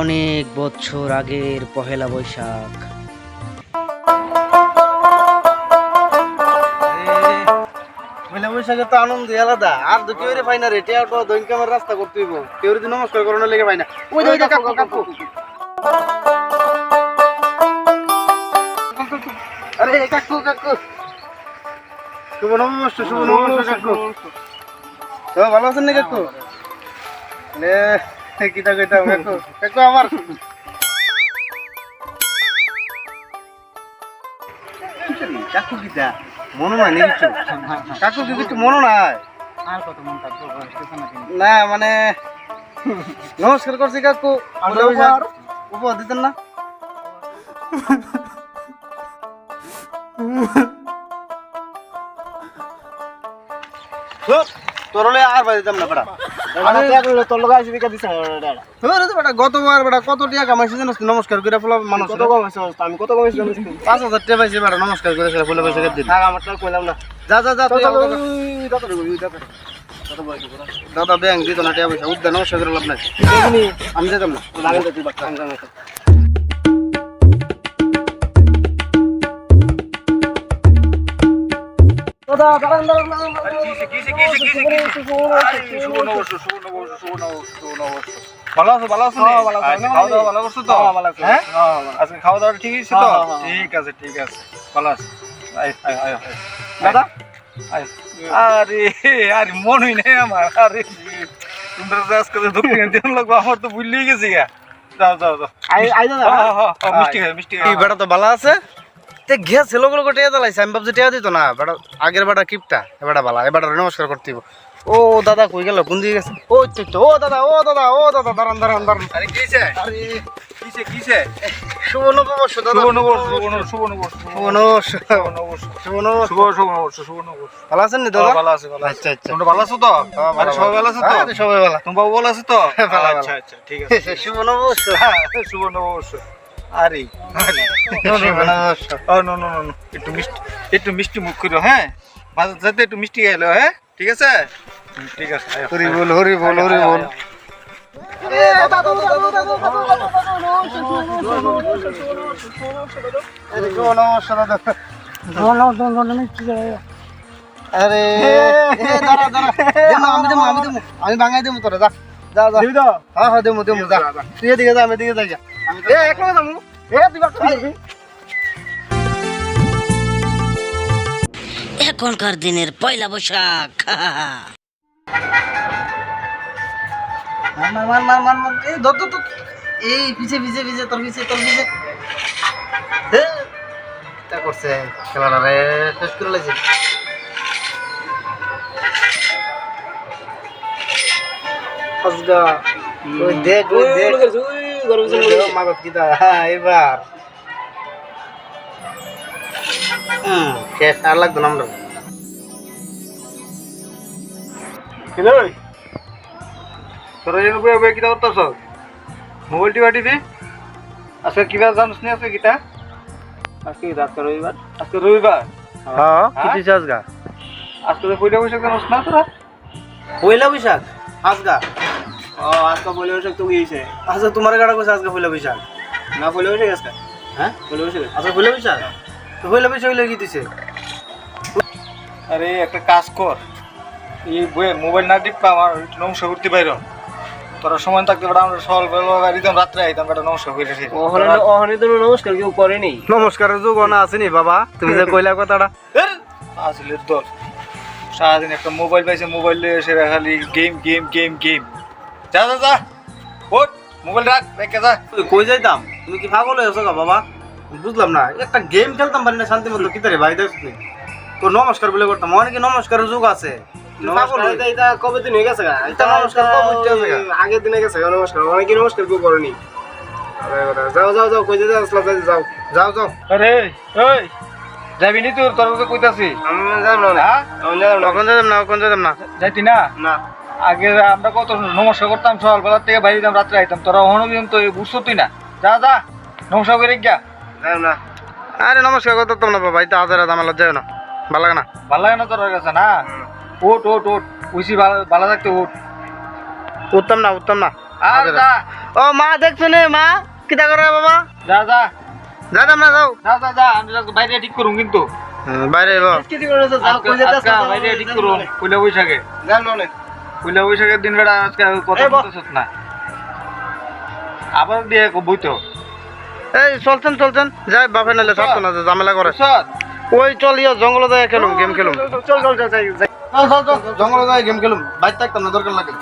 অনেক বছর আগের পহেলা বৈশাখ। বৈশাখে তো আনন্দ আলাদা। আর তো কেউ পাই না রে দৈনিক আমার রাস্তা করতে হইব। কেউ যদি নমস্কার লেগে পাই না। ওই যে কাকু কাকু। আরে কাকু কাকু। শুভ নমস্কার শুভ নমস্কার কাকু। তো ভালো আছেন না কাকু? লে কিটা কইতাম কাকু কাকু আমার কাকু কিটা মনে নাই নি কিছু কাকু কি কিছু মনে নাই আর কত মন থাকব না মানে নমস্কার করছি কাকু পয়লা বৈশাখ উপহার দিতেন না তোর হলে আর বাই দিতাম না বেটা বেটা গতবার বেটা কত টাকা কামাইছি জানিস তো? নমস্কার করে ফেলা মানুষ কত আমি কত কম পাঁচ হাজার টাকা পাইছি বেটা নমস্কার করে ফেলা পয়সা দিন আমার তো কইলাম না। যা যা দাদা ব্যাংক দিত না টাকা পয়সা। উদ্যান নমস্কার করে লাভ নাই। আমি যেতাম না। ভালো আছো ভালো আছো হ্যাঁ, ভালো আছি। আজকে খাওয়া দাওয়া ভালো করছ তো হ্যাঁ, ভালো আছি। হ্যাঁ হ্যাঁ, ভালো আছি। আজকে খাওয়া দাওয়া ঠিক আছে তো হ্যাঁ, হ্যাঁ, হ্যাঁ। ঠিক আছে ঠিক আছে ভালো আছে আয় আয় আয় আয়। দাদা আয়। আরে আরে মন হই নাই আমার আরে তোমরা যে আজকে যে দক্ষিণ দিন লাগবো আমার তো ভুলেই গেছি গা যাও যাও যাও আই আই দাদা হ্যাঁ, হ্যাঁ, হ্যাঁ, মিষ্টি খাই মিষ্টি খাই এই বেটা তো ভালো আছে তে গেছে লোক লোক টিয়া দিলাইছে আমি ভাবছি টিয়া দিত না বেটা আগের বেটা কিপটা এ বেটা ভালো নমস্কার করতে ও দাদা কই গেল কোন দিকে গেছে? ও তো তো, ও দাদা ও দাদা ও দাদা দাঁড়ান দাঁড়ান দাঁড়ান। আরে কিছে আরে কিছে কিছে শুভ নববর্ষ দাদা। শুভ নববর্ষ শুভ নববর্ষ শুভ নববর্ষ শুভ নববর্ষ শুভ নববর্ষ শুভ শুভ শুভ নববর্ষ শুভ নববর্ষ। ভালো আছেন নি হ্যাঁ, দাদা ভালো আছে ভালো আচ্ছা আচ্ছা। তোমরা ভালো আছো তো? হ্যাঁ, আরে সবাই ভালো আছে তো? আরে সবাই ভালো। তোমার বাবু ভালো আছে তো? হ্যাঁ, আচ্ছা আচ্ছা ঠিক আছে শুভ নববর্ষ। শুভ নববর্ষ। আরে. ও নো নো নো একটু মিষ্টি একটু মিষ্টি মুখ করো হ্যাঁ? মাঝে সাথে একটু মিষ্টি খাইলো হ্যাঁ? ঠিক আছে? ঠিক আছে হরি। বল হরি বল হরি বল। আমি আমি দেবো। আমি ভাঙাই দেবো তোরা যা যা যা। হ্যাঁ হ্যাঁ দেবো দেবো যা। তুই এদিকে যা আমি এদিকে যাই যা। এ এক লগে যাব এ তুই বাচ্চা দিবি এখনকার দিনের পয়লা বৈশাখ মার মার মার মার মার মার এই ধর ধর ধর। এই পিছে পিছে পিছে তোর পিছে তোর পিছে তা করছে খেলাটা রে শেষ করে লাগছে আজগা ওই দেখ ওই দেখ দেখ, মাগত কিতা এবার। শেষ আর লাগতো না আমরা। কিলো তোরা যেন বয়ে কিতা করতেছ? মোবাইল টিপা টিপি? আজকে কিবা জানিস নি আজকে কিতা? আজকে রাত রবিবার? আজকে রবিবার? হ্যাঁ কি হ্যাঁ? দিছে আজগা? আজকে পয়লা বৈশাখ জানিস না তোরা? পয়লা বৈশাখ? আজগা? ও আজকে বলে বসে তো গিয়েছে আচ্ছা তোমার গাড়া কইছে আজকে পয়লা বৈশাখ না বলে বসে গেছে। হ্যাঁ? বলে বসে গেছে। আচ্ছা পয়লা বৈশাখ তো পয়লা বৈশাখ হইলে কি দিছে? আরে একটা কাজ কর। এই বইয়ের মোবাইল না টিপা আমার নমস্কার করতে পাইর। তোরা সময় থাকতে পারে আমরা সকাল বেলা দিতাম রাত্রে আইতাম একটা নমস্কার করে রেখে ওখানে তো নমস্কার কেউ করেনি নমস্কারের যোগ না আসেনি বাবা? তুমি যে কইলা কথাটা। আসলে তোর সারাদিন একটা মোবাইল পাইছে মোবাইল নিয়ে এসে খালি গেম গেম গেম গেম। যা যা যা। ওট মোবাইল রাখ রেখে যা। তুই কই যাইতাম? তুমি কি পাগল হয়েছো গা বাবা? বুঝলাম না একটা গেম খেলতাম পারি না শান্তি মতো। কি তারে ভাই দেখ তো নমস্কার বলে করতাম অনেক নমস্কারের যুগ আছে। কবে দিন হয়ে গেছে নমস্কার? আগের দিনে গেছে নমস্কার অনেকে নমস্কার কেউ করেনি। যাও যাও যাও কই যাও আসলা যাও যাও। যাও যাও। আরে ওই যাবি নি তোর? তোর কইতাছি। আমি যাম না। হ্যাঁ? আমি যাইতি না। না। আগে আমরা কত নমস্কার করতাম সকালবেলা থেকে বাইরে দিতাম রাত্রে আইতাম। তোরা অহনো তো বুঝছ তুই না? যা যা নমস্কার করে গিয়া। না আরে নমস্কার করতাম না বাবা এটা হাজার দামালা যাও না। ভালো লাগে না? ভালো লাগে না তোর কাছে? না? ওট ওট ওট উইসি ভালো ভালো থাকতে ওট উঠতাম না উঠতাম না। আর। যা। ও মা দেখছ নে মা কিতা করে বাবা? যা যা। যা যাদাম না যাও। যা যা যা আমি বাইরে ঠিক করুন কিন্তু। বাইরে বাইরে ঠিক করুন পয়লা বৈশাখে। পয়লা বৈশাখের দিন বেড়া আজকে কথা বলতেছ না। আবার দিয়ে বই তো। এই চলছেন চলছেন। যাই বাপে নালে থাকতো না ঝামেলা করে। ওই চল ইয়া জঙ্গলে যাই খেলুম গেম খেলুম। চল চল চল যাই যাই। চল চল চল জঙ্গলে যাই গেম খেলুম। বাইর থাকতাম না দরকার লাগে।